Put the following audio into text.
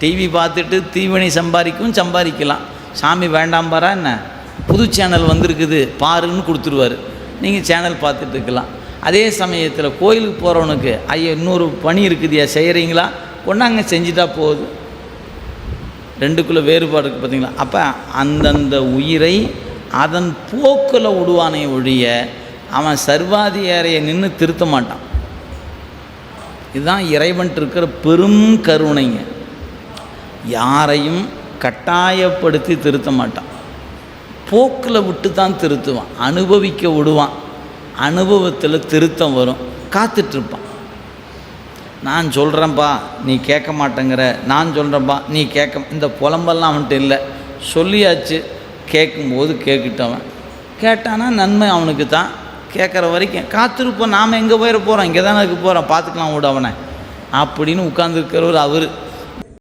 TV பார்த்துட்டு தீவினை சம்பாதிக்கும் சம்பாதிக்கலாம். சாமி வேண்டாம் பாரா என்ன? புது சேனல் வந்திருக்குது பாருன்னு கொடுத்துருவாரு. நீங்கள் சேனல் பார்த்துட்டு இருக்கலாம். அதே சமயத்தில் கோயிலுக்கு போகிறவனுக்கு ஐயா இன்னொரு பணி இருக்குதுயா செய்கிறீங்களா கொண்டாங்க செஞ்சுட்டா போகுது. ரெண்டுக்குள்ளே வேறுபாடு இருக்குது பார்த்தீங்களா அப்போ அந்தந்த உயிரை அதன் போக்கில் விடுவானே ஒழிய அவன் சர்வாதிகாரியை நின்று திருத்த மாட்டான். இதுதான் இறைவன்ட்டு இருக்கிற பெரும் கருணைங்க. யாரையும் கட்டாயப்படுத்தி திருத்த மாட்டான். போக்கில் விட்டு தான் திருத்துவான். அனுபவிக்க விடுவான். அனுபவத்தில் திருத்தம் வரும். காத்துட்ருப்பான். நான் சொல்கிறேன்ப்பா நீ கேட்க மாட்டேங்கிற. நான் சொல்கிறேன்ப்பா நீ கேட்க இந்த புலம்பெல்லாம் அவன்கிட்ட இல்லை. சொல்லியாச்சு. கேட்கும்போது கேட்கிட்டவன். கேட்டானா நன்மை அவனுக்கு தான். கேட்குற வரைக்கும் காத்திருப்போம். நாம் எங்கே போயிட போகிறோம் இங்கே தானே இருக்க போகிறோம் பார்த்துக்கலாம் விட அவனை. அப்படின்னு உட்காந்துருக்கிறவர் அவர்.